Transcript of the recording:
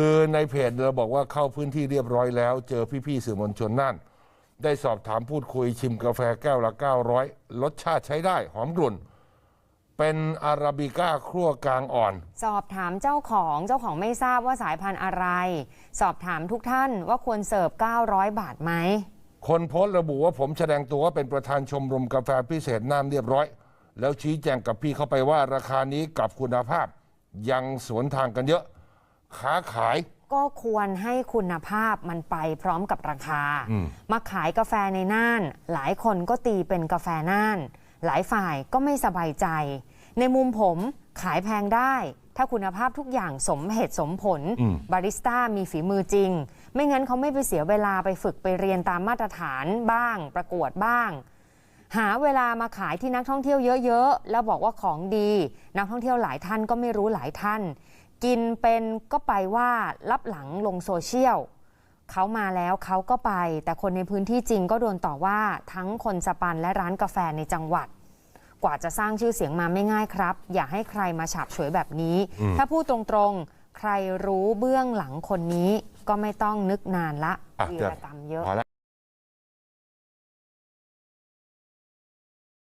คือในเพจเราบอกว่าเข้าพื้นที่เรียบร้อยแล้ว เจอพี่ๆสื่อมวลชนนั่น ได้สอบถามพูดคุยชิมกาแฟแก้วละ 900 รสชาติใช้ได้ หอมกลุ่น เป็นอาราบิก้าครั่วกลางอ่อน สอบถามเจ้าของเจ้าของไม่ทราบว่าสายพันธุ์อะไร สอบถามทุกท่านว่าควรเสิร์ฟ 900 บาทไหม คนโพสต์ระบุว่าผมแสดงตัวว่าเป็นประธานชมรมกาแฟพิเศษน้ำเรียบร้อย แล้วชี้แจงกับพี่เข้าไปว่าราคานี้กับคุณภาพ ยังสวนทางกันเยอะ ค้าขาย ก็ควรให้คุณภาพมันไปพร้อมกับราคามาขายกาแฟในน่าน หลายคนก็ตีเป็นกาแฟน่าน หลายฝ่ายก็ไม่สบายใจ ในมุมผมขายแพงได้ ถ้าคุณภาพทุกอย่างสมเหตุสมผลบาริสต้ามีฝีมือจริง ไม่งั้นเขาไม่ไปเสียเวลาไปฝึกไปเรียนตามมาตรฐานบ้าง ประกวดบ้าง หาเวลามาขายที่นักท่องเที่ยวเยอะ ๆ แล้วบอกว่าของดี นักท่องเที่ยวหลายท่านก็ไม่รู้หลายท่าน กินเป็นก็ไปว่ารับหลังลงโซเชียลเขามาแล้วเขาก็ไป แต่คนในพื้นที่จริงก็โดนต่อว่าทั้งคนสปันและร้านกาแฟในจังหวัด กว่าจะสร้างชื่อเสียงมาไม่ง่ายครับ อย่าให้ใครมาฉาบฉวยแบบนี้ ถ้าพูดตรงๆ ใครรู้เบื้องหลังคนนี้ก็ไม่ต้องนึกนานละอะวีเดี๋ยวรกรรมเยอะพอละ